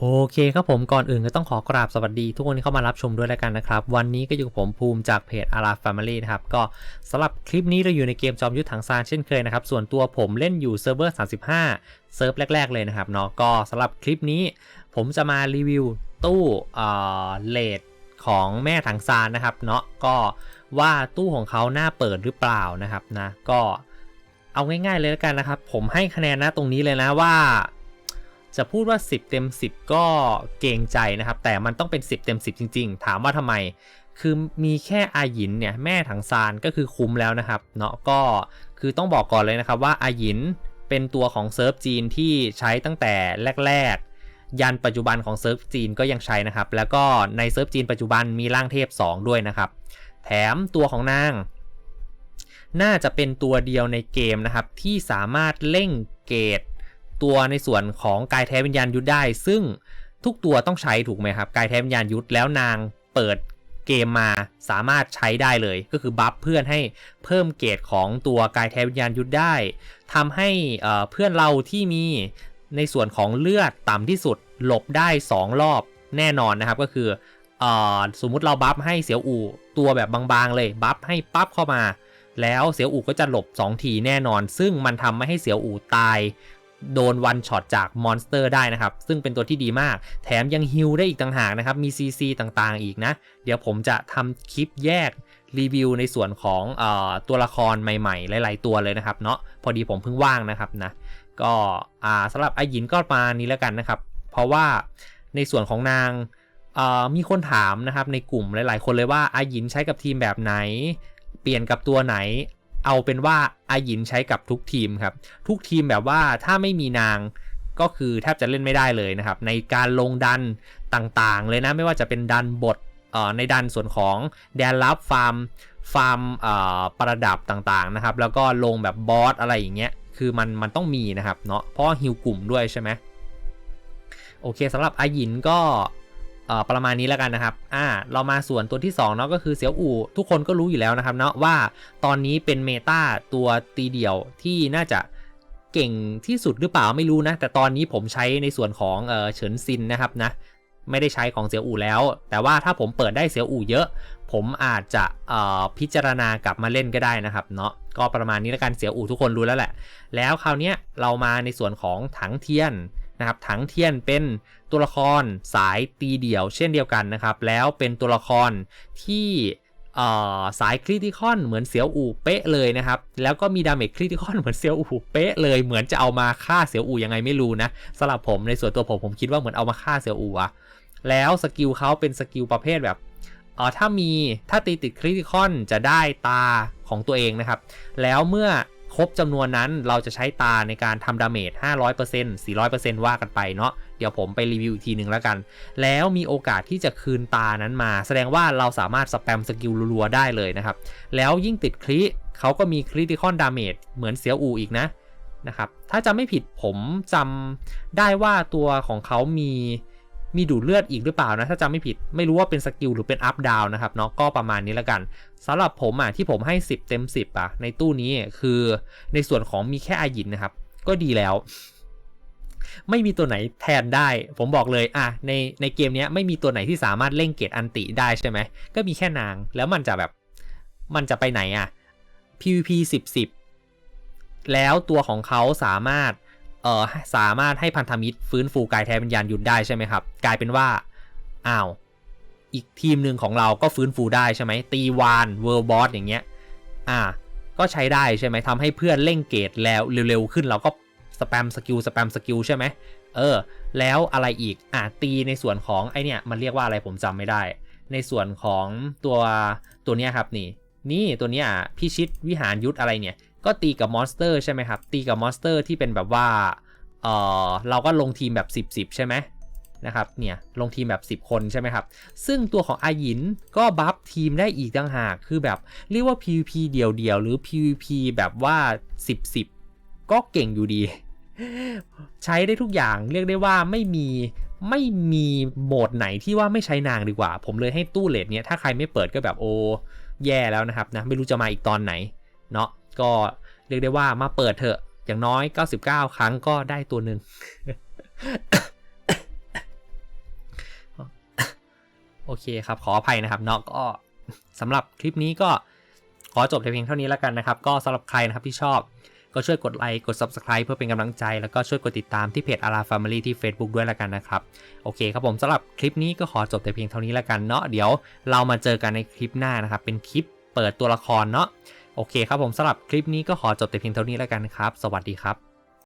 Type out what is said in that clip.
โอเคครับผมก่อนอื่นก็ต้องขอกราบสวัสดีทุกคนที่เข้ามารับชมด้วยแล้วกันนะครับ วันนี้ก็อยู่กับผมภูมิจากเพจอาราฟามิลี่นะครับ ก็สำหรับคลิปนี้เราอยู่ในเกมจอมยุทธถังซานเช่นเคยนะครับ ส่วนตัวผมเล่นอยู่เซิร์ฟเวอร์ 35 เซิร์ฟแรก ๆ เลยนะครับเนาะก็สำหรับคลิปนี้ ผมจะมารีวิวตู้เอ่อเลดของแม่ถังซานนะครับเนาะก็ว่าตู้ของเขาหน่าเปิดหรือเปล่านะครับนะก็เอาง่ายๆเลยแล้วกันนะครับ ผมให้คะแนนนะตรงนี้เลยนะว่า จะพูดว่า 10 เต็ม 10 ก็เกรงใจนะครับ แต่มันต้องเป็น 10 เต็ม 10 จริง ๆ ถามว่าทำไม คือมีแค่อาหยินเนี่ยแม่ถังซานก็คือคุ้มแล้วนะครับเนาะก็คือต้องบอกก่อนเลยนะครับว่าอาหยินเป็นตัวของเซิร์ฟจีนที่ใช้ตั้งแต่แรกๆ ยันปัจจุบันของเซิร์ฟจีนก็ยังใช้นะครับ แล้วก็ในเซิร์ฟจีนปัจจุบันมีร่างเทพ 2 ด้วยนะครับ แถมตัวของนาง น่าจะเป็นตัวเดียวในเกมนะครับที่สามารถเล่งเกรด ตัวในส่วนของกายแท้วิญญาณยุทธได้ ซึ่งทุกตัวต้องใช้ถูกไหมครับกายแท้วิญญาณยุทธแล้วนางเปิดเกมมาสามารถใช้ได้เลย ก็คือบัฟเพื่อนให้เพิ่มเกรดของตัวกายแท้วิญญาณยุทธได้ทำให้เพื่อนเราที่มีในส่วนของเลือดต่ำที่สุดหลบได้ 2 รอบแน่นอนนะครับก็คืออสมมุติเราบัฟให้เสียวอูตัวแบบบางๆเลยบัฟให้ปั๊บเข้ามา แล้วเสียวอูก็จะหลบ 2 ทีแน่นอน ซึ่งมันทำไม่ให้เสียวอูตาย โดนวันช็อตจากมอนสเตอร์ได้นะครับ ซึ่งเป็นตัวที่ดีมาก แถมยังฮิลได้อีกต่างหากนะครับ มี CC ต่างๆอีกนะ เดี๋ยวผมจะทำคลิปแยกรีวิวในส่วนของอตัวละครใหม่ๆ หลาย ๆ ตัวเลยนะครับเนาะพอดีผมเพิ่งว่างนะครับนะก็สำหรับไอหยินก็มานี้แล้วกันนะครับ เพราะว่าในส่วนของนางมีคนถามนะครับในกลุ่มหลาย ๆ คนเลยว่าไอหยินใช้กับทีมแบบไหน เปลี่ยนกับตัวไหน เอาเป็นว่าอาหยินใช้กับทุกทีมครับ ทุกทีมแบบว่าถ้าไม่มีนางก็คือแทบจะเล่นไม่ได้เลยนะครับ ในการลงดันต่างๆ เลยนะไม่ว่าจะเป็นดันบทในดันส่วนของแดนลับฟาร์มฟาร์มประดับต่างๆนะครับ แล้วก็ลงแบบบอสอะไรอย่างเงี้ยคือมันมันต้องมีนะครับเนาะเพราะฮิวกลุ่มด้วยใช่ไหมโอเคสำหรับอาหยินก็ ประมาณนี้แล้วกันนะครับ อ่า เรามาส่วนตัวที่2เนาะก็คือเสียวอู่ทุกคนก็รู้อยู่แล้วนะครับเนาะว่าตอนนี้เป็นเมตาตัวตีเดี่ยวที่น่าจะเก่งที่สุดหรือเปล่าไม่รู้นะ แต่ตอนนี้ผมใช้ในส่วนของเออเฉินซินนะครับนะไม่ได้ใช้ของเสียวอู่แล้ว แต่ว่าถ้าผมเปิดได้เสียวอู่เยอะ ผมอาจจะพิจารณากลับมาเล่นก็ได้นะครับเนาะก็ประมาณนี้แล้วกันเสียวอู่ทุกคนรู้แล้วแหละ แล้วคราวนี้เรามาในส่วนของถังเทียน นะครับถังเทียนเป็นตัวละครสายตีเดี่ยวเช่นเดียวกันนะครับ แล้วเป็นตัวละครที่สายคริติคอนเหมือนเสียวอูเป๊ะเลยนะครับ แล้วก็มีดาเมจคริติคอนเหมือนเสียวอูเป๊ะเลยเหมือนจะเอามาฆ่าเสียวอูยังไงไม่รู้นะสำหรับผมในส่วนตัวผมผมคิดว่าเหมือนเอามาฆ่าเสียวอูอะแล้วสกิลเขาเป็นสกิลประเภทแบบเออถ้ามีถ้าตีติดคริติคอนจะได้ตาของตัวเองนะครับ แล้วเมื่อ ครบจำนวนนั้นเราจะใช้ตาในการทำดาเมจ 500% 400%ว่ากันไปเนาะ เดี๋ยวผมไปรีวิวอีกทีหนึ่งแล้วกัน แล้วมีโอกาสที่จะคืนตานั้นมา แสดงว่าเราสามารถสแปมสกิลรัวๆได้เลยนะครับ แล้วยิ่งติดคริเขาก็มีคริติคอนดาเมจเหมือนเสียวอูอีกนะนะครับ ถ้าจำไม่ผิดผมจำได้ว่าตัวของเขามี มีดูดเลือดอีกหรือเปล่านะ ถ้าจำไม่ผิดไม่รู้ว่าเป็นสกิลหรือเป็นอัพดาวนะครับเนาะก็ประมาณนี้ล้วกันสำหรับผมอะที่ผมให้ 10 เต็ม 10อะในตู้นี้คือในส่วนของมีแค่อายินนะครับ ก็ดีแล้ว ไม่มีตัวไหนแทนได้ ผมบอกเลยอะในในเกมนี้ไม่มีตัวไหนที่สามารถเล่งเกตอันติได้ใช่ไหมก็มีแค่นาง แล้วมันจะแบบมันจะไปไหนอะ PVP 10 10 แล้วตัวของเขาสามารถ เอ่อสามารถให้พันธมิตรฟื้นฟูกายแท้วิญญาณยุดได้ใช่ไหมครับ กลายเป็นว่าอ้าวอีกทีมหนึ่งของเราก็ฟื้นฟูได้ใช่ไหมตีวานเวิร์บอสอย่างเงี้ยอ่าก็ใช้ได้ใช่ไหมทำให้เพื่อนเร่งเกตแล้วเร็วๆขึ้นเราก็สแปมสกิลสแปมสกิลใช่ไหมเออ แล้วอะไรอีกอ่าตีในส่วนของไอเนี่ยมันเรียกว่าอะไรผมจำไม่ได้ ในส่วนของตัวตัวเนี้ยครับนี่ นี่ตัวเนี้ยพิชิตวิหารยุทธอะไรเนี่ย ก็ตีกับมอนสเตอร์ใช่ไหมครับตีกับมอนสเตอร์ที่เป็นแบบว่าเออเราก็ลงทีมแบบ 10 10 ใช่ไหมนะครับเนี่ยลงทีมแบบ 10 คนใช่ไหมครับ ซึ่งตัวของอายินก็บัฟทีมได้อีกต่างหาก คือแบบเรียกว่า PVP เดี่ยวๆ หรือ PVP แบบว่า 10 10 ก็เก่งอยู่ดี ใช้ได้ทุกอย่างเรียกได้ว่าไม่มีไม่มีโหมดไหนที่ว่าไม่ใช้นางดีกว่า ผมเลยให้ตู้เลดเนี้ยถ้าใครไม่เปิดก็แบบโอ้แย่แล้วนะครับนะไม่รู้จะมาอีกตอนไหนเนาะ ก็เรียกได้ว่ามาเปิดเถอะอย่างน้อย 99 ครั้งก็ได้ตัวหนึ่งโอเคครับ ขออภัยนะครับเนาะก็สำหรับคลิปนี้ก็ขอจบแต่เพียงเท่านี้แล้วกันนะครับ ก็สำหรับใครนะครับที่ชอบก็ช่วยกดไลค์กด Subscribe เพื่อเป็นกำลังใจ แล้วก็ช่วยกดติดตามที่เพจ Ara Family ที่ Facebook ด้วยแล้วกันนะครับ โอเคครับผมสำหรับคลิปนี้ก็ขอจบแต่เพียงเท่านี้แล้วกันเนาะเดี๋ยวเรามาเจอกันในคลิปหน้านะครับ เป็นคลิปเปิดตัวละครเนาะ โอเคครับผมสำหรับคลิปนี้ก็ขอจบแต่เพียงเท่านี้แล้วกันครับ สวัสดีครับ